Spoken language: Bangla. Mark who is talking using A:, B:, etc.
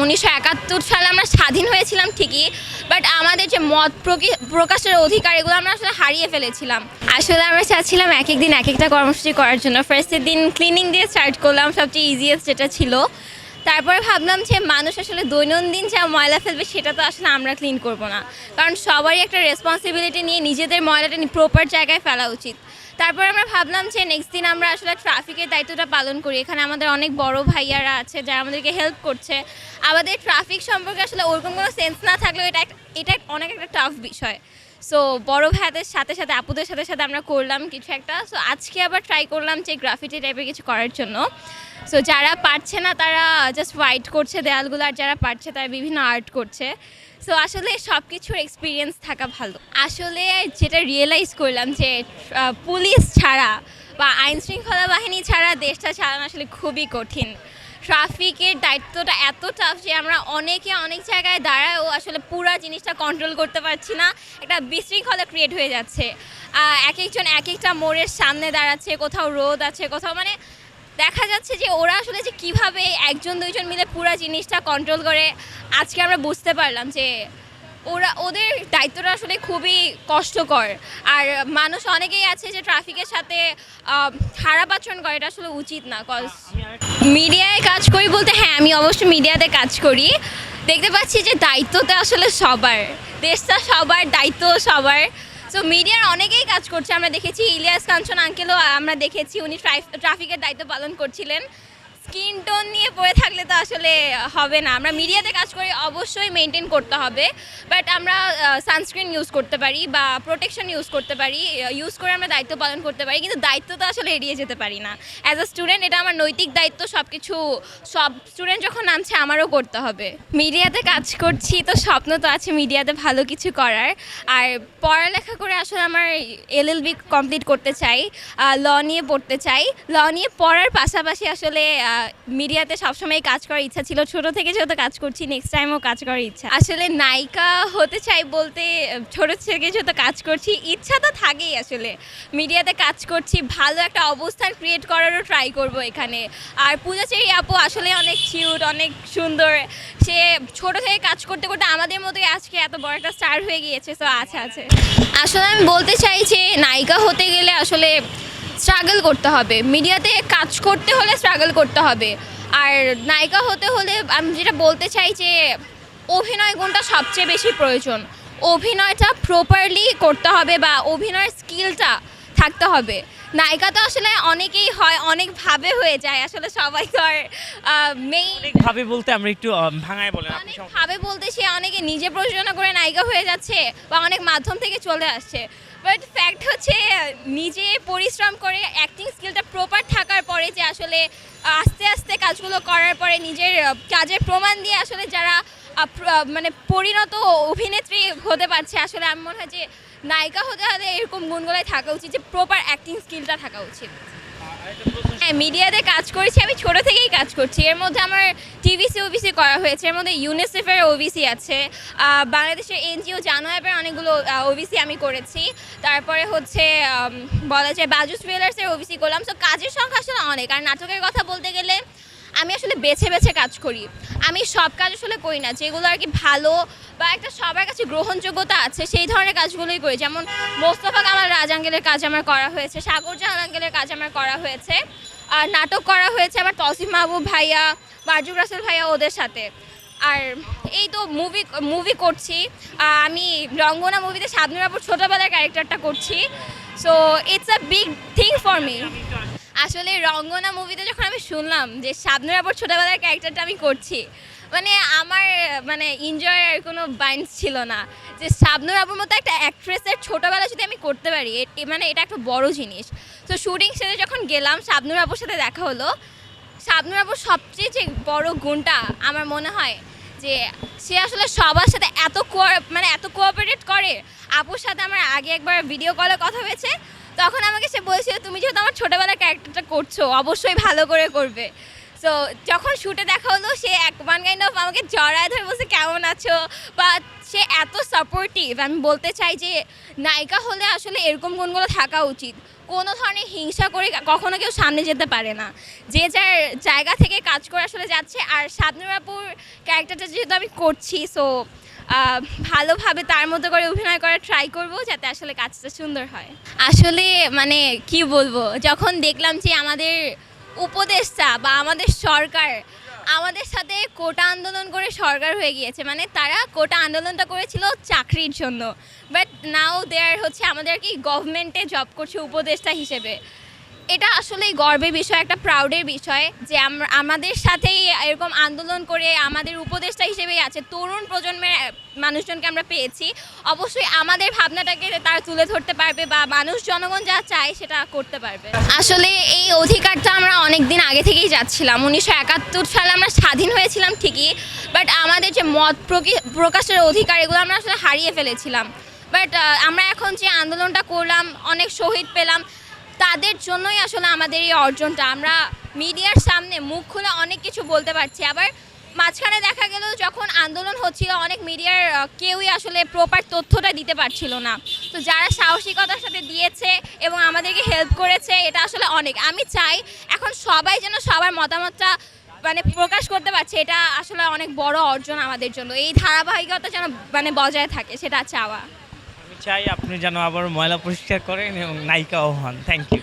A: উনিশশো একাত্তর সালে আমরা স্বাধীন হয়েছিলাম ঠিকই বাট আমাদের যে মত প্রকি- প্রকাশের অধিকার, এগুলো আমরা আসলে হারিয়ে ফেলেছিলাম। আসলে আমরা চাচ্ছিলাম এক এক দিন এক একটা কর্মসূচি করার জন্য। ফার্স্টের দিন ক্লিনিং দিয়ে স্টার্ট করলাম, সবচেয়ে ইজিয়েস্ট যেটা ছিল। তারপরে ভাবলাম যে মানুষ আসলে দৈনন্দিন যা ময়লা ফেলবে, সেটা তো আসলে আমরা ক্লিন করব না। কারণ সবারই একটা রেসপন্সিবিলিটি নিয়ে নিজেদের ময়লাটা প্রপার জায়গায় ফেলা উচিত। তারপর আমরা ভাবলাম যে নেক্সট দিন আমরা আসলে ট্রাফিকের দায়িত্বটা পালন করি। এখানে আমাদের অনেক বড় ভাইয়ারা আছে যারা আমাদেরকে হেল্প করছে। আমাদের ট্রাফিক সম্পর্কে আসলে ওরকম কোনো সেন্স না থাকলেও এটা এটা অনেক একটা টাফ বিষয়। সো বড় ভাইয়াদের সাথে সাথে, আপুদের সাথে সাথে আমরা করলাম কিছু একটা। সো আজকে আবার ট্রাই করলাম যে গ্রাফিটি টাইপের কিছু করার জন্য। সো যারা পারছে না, তারা জাস্ট হোয়াইট করছে দেয়ালগুলো, আর যারা পারছে, তারা বিভিন্ন আর্ট করছে। সো আসলে সব কিছুর এক্সপিরিয়েন্স থাকা ভালো। আসলে যেটা রিয়েলাইজ করলাম যে পুলিশ ছাড়া বা আইন শৃঙ্খলা বাহিনী ছাড়া দেশটা চালানো আসলে খুবই কঠিন। ট্রাফিকের দায়িত্বটা এত টাফ যে আমরা অনেকে অনেক জায়গায় দাঁড়ায় ও আসলে পুরো জিনিসটা কন্ট্রোল করতে পারছি না। একটা বিশৃঙ্খলা ক্রিয়েট হয়ে যাচ্ছে। এক একজন এক একটা মোড়ের সামনে দাঁড়াচ্ছে, কোথাও রোদ আছে, কোথাও মানে দেখা যাচ্ছে যে ওরা আসলে যে কীভাবে একজন দুইজন মিলে পুরো জিনিসটা কন্ট্রোল করে। আজকে আমরা বুঝতে পারলাম যে ওরা ওদের দায়িত্বটা আসলে খুবই কষ্টকর। আর মানুষ অনেকেই আছে যে ট্রাফিকের সাথে খারাপ আচরণ করে এটা আসলে উচিত না। কজ মিডিয়ায় কাজ করি বলতে হ্যাঁ আমি অবশ্যই মিডিয়াতে কাজ করি। দেখতে পাচ্ছি যে দায়িত্বটা আসলে সবার। দেশটা সবার দায়িত্ব সবার। সো মিডিয়ার অনেকেই কাজ করছে। আমরা দেখেছি ইলিয়াস কাঞ্চন আঙ্কেলও আমরা দেখেছি উনি ট্রাফ- ট্রাফিকের দায়িত্ব পালন করছিলেন। স্কিন টোন নিয়ে পড়ে থাকলে তো আসলে হবে না। আমরা মিডিয়াতে কাজ করি, অবশ্যই মেনটেন করতে হবে। বাট আমরা সানস্ক্রিন ইউজ করতে পারি বা প্রোটেকশন ইউজ করতে পারি, ইউজ করে আমরা দায়িত্ব পালন করতে পারি, কিন্তু দায়িত্ব তো আসলে এড়িয়ে যেতে পারি না। অ্যাজ আ স্টুডেন্ট এটা আমার নৈতিক দায়িত্ব সব কিছু সব স্টুডেন্ট যখন নামছে আমারও করতে হবে। মিডিয়াতে কাজ করছি তো স্বপ্ন তো আছে মিডিয়াতে ভালো কিছু করার। আর পড়ালেখা করে আসলে আমার এলএলবি কমপ্লিট করতে চাই ল নিয়ে পড়তে চাই। ল নিয়ে পড়ার পাশাপাশি আসলে মিডিয়াতে সবসময় কাজ করার ইচ্ছা ছিল। ছোট থেকে যেহেতু কাজ করছি নেক্সট টাইমও কাজ করার ইচ্ছা। আসলে নায়িকা হতে চাই বলতে, ছোট থেকে যেহেতু কাজ করছি, ইচ্ছা তো থাকেই আসলে। মিডিয়াতে কাজ করছি, ভালো একটা অবস্থান ক্রিয়েট করারও ট্রাই করব এখানে। আর পূজা চেরি আপু আসলে অনেক কিউট অনেক সুন্দর। সে ছোট থেকে কাজ করতে করতে আমাদের মতোই আজকে এত বড় একটা স্টার হয়ে গিয়েছে তো আছে আছে। আসলে আমি বলতে চাই যে, নায়িকা হতে গেলে আসলে স্ট্রাগল করতে হবে। মিডিয়াতে কাজ করতে হলে স্ট্রাগল করতে হবে। আর নায়িকা হতে হলে আমি যেটা বলতে চাই যে, অভিনয় গুণটা সবচেয়ে বেশি প্রয়োজন। অভিনয়টা প্রপারলি করতে হবে বা অভিনয়ের স্কিলটা থাকতে হবে। নায়িকা তো আসলে অনেকেই হয় অনেকভাবে হয়ে যায়। আসলে সবাই তো আর মেইন
B: অনেকভাবে বলতে আমরা একটু ভাঙায় বলেন আপনি
A: অনেক ভাবে বলতে সে অনেকে নিজে প্রযোজনা করে নায়িকা হয়ে যাচ্ছে বা অনেক মাধ্যম থেকে চলে আসছে। বাট ফ্যাক্ট হচ্ছে নিজে পরিশ্রম করে অ্যাক্টিং স্কিলটা প্রপার থাকার পরে যে আসলে আস্তে আস্তে কাজগুলো করার পরে নিজের কাজের প্রমাণ দিয়ে আসলে যারা মানে পরিণত অভিনেত্রী হতে পারছে আসলে আমার মনে হয় যে নায়িকা হতে হলে এরকম গুণগুলোই থাকা উচিত যে প্রপার অ্যাক্টিং স্কিলটা থাকা উচিত। হ্যাঁ মিডিয়াতে কাজ করেছি, আমি ছোট থেকেই কাজ করছি। এর মধ্যে আমার টিভিসি ওবিসি করা হয়েছে। এর মধ্যে ইউনিসেফের ওবিসি আছে। বাংলাদেশের এনজিও জানো অ্যাপের অনেকগুলো ওবিসি আমি করেছি। তারপরে হচ্ছে বলা যায় বাজু জুয়েলার্সের ওবিসি করলাম। তো কাজের সংখ্যা আসলে অনেক। আর নাটকের কথা বলতে গেলে আমি আসলে বেছে বেছে কাজ করি। আমি সব কাজ আসলে করি না, যেগুলো আর কি ভালো বা একটা সবার কাছে গ্রহণযোগ্যতা আছে, সেই ধরনের কাজগুলোই করি। যেমন মোস্তফা কামাল রাজ আঙ্গেলের কাজ আমার করা হয়েছে, সাগর জাহান আঙ্গেলের কাজ আমার করা হয়েছে, আর নাটক করা হয়েছে আমার তসিফ মাহবুব ভাইয়া মার্জুক রাসেল ভাইয়া ওদের সাথে। আর এই তো মুভি মুভি করছি আমি রঙ্গনা মুভিতে শাবনুর আপুর ছোটোবেলার ক্যারেক্টারটা করছি। So it's a big thing for me আসলে রঙ্গনা মুভিতে যখন আমি শুনলাম যে শাবনুর আপুর ছোটোবেলার ক্যারেক্টারটা আমি করছি মানে আমার মানে এনজয় আর কোনো বাইন্স ছিল না যে শাবনুর আপুর মতো একটা অ্যাক্ট্রেসের ছোটোবেলা যদি আমি করতে পারি মানে এটা একটা বড় জিনিস। তো শুটিং সেটে যখন গেলাম, শাবনুর আপুর সাথে দেখা হলো, শাবনুর আপুর সবচেয়ে যে বড় গুণটা আমার মনে হয় যে সে আসলে সবার সাথে এত মানে এত কোঅপারেট করে। আপুর সাথে আমার আগে একবার ভিডিও কলে কথা হয়েছে তখন আমাকে সে বলেছিল, তুমি যেহেতু আমার ছোটোবেলার ক্যারেক্টারটা করছ, অবশ্যই ভালো করে করবে। সো যখন শুটে দেখা হলো, সে এক ওয়ান কাইন্ড অফ আমাকে জড়ায় ধরে বলছে, কেমন আছো? বা সে এত সাপোর্টিভ আমি বলতে চাই যে, নায়িকা হলে আসলে এরকম গুণগুলো থাকা উচিত। কোনো ধরনের হিংসা করে কখনো কেউ সামনে যেতে পারে না। যে যার জায়গা থেকে কাজ করে আসলে যাচ্ছে, আর শাবনুরাপুর ক্যারেক্টারটা যেহেতু আমি করছি সো ভালোভাবে তার মতো করে অভিনয় করার ট্রাই করব যাতে আসলে কাজটা সুন্দর হয়। আসলে মানে কি বলব, যখন দেখলাম যে আমাদের উপদেষ্টা বা আমাদের সরকার আমাদের সাথে কোটা আন্দোলন করে সরকার হয়ে গিয়েছে মানে তারা কোটা আন্দোলনটা করেছিল চাকরির জন্য। বাট নাও দেয়ার হচ্ছে আমাদের কি গভর্নমেন্টে জব করছে উপদেষ্টা হিসেবে। এটা আসলেই গর্বের বিষয়, একটা প্রাউডের বিষয় যে আমাদের সাথেই এরকম আন্দোলন করে আমাদের উপদেষ্টা হিসেবেই আছে, তরুণ প্রজন্মের মানুষজনকে আমরা পেয়েছি। অবশ্যই আমাদের ভাবনাটাকে তারা তুলে ধরতে পারবে বা মানুষ, জনগণ যা চায় সেটা করতে পারবে। আসলে এই অধিকারটা আমরা অনেক দিন আগে থেকেই যাচ্ছিলাম। উনিশশো একাত্তর সালে আমরা স্বাধীন হয়েছিলাম ঠিকই বাট আমাদের যে মত প্রকি- প্রকাশের অধিকার, এগুলো আমরা আসলে হারিয়ে ফেলেছিলাম। বাট আমরা এখন যে আন্দোলনটা করলাম, অনেক শহীদ পেলাম তাদের জন্যই আসলে আমাদের এই অর্জনটা। আমরা মিডিয়ার সামনে মুখ খুলে অনেক কিছু বলতে পারছি। আবার মাঝখানে দেখা গেল যখন আন্দোলন হচ্ছিল, অনেক মিডিয়ার কেউই আসলে প্রপার তথ্যটা দিতে পারছিল না। তো যারা সাহসিকতার সাথে দিয়েছে এবং আমাদেরকে হেল্প করেছে, এটা আসলে অনেক। আমি চাই এখন সবাই যেন সবার মতামতটা মানে প্রকাশ করতে পারছে, এটা আসলে অনেক বড় অর্জন আমাদের জন্য। এই ধারাবাহিকতা যেন মানে বজায় থাকে, সেটা চাওয়া।
B: চাই আপনি যেন আবার ময়লা পরিষ্কার করেন এবং নায়িকাও হন। Thank you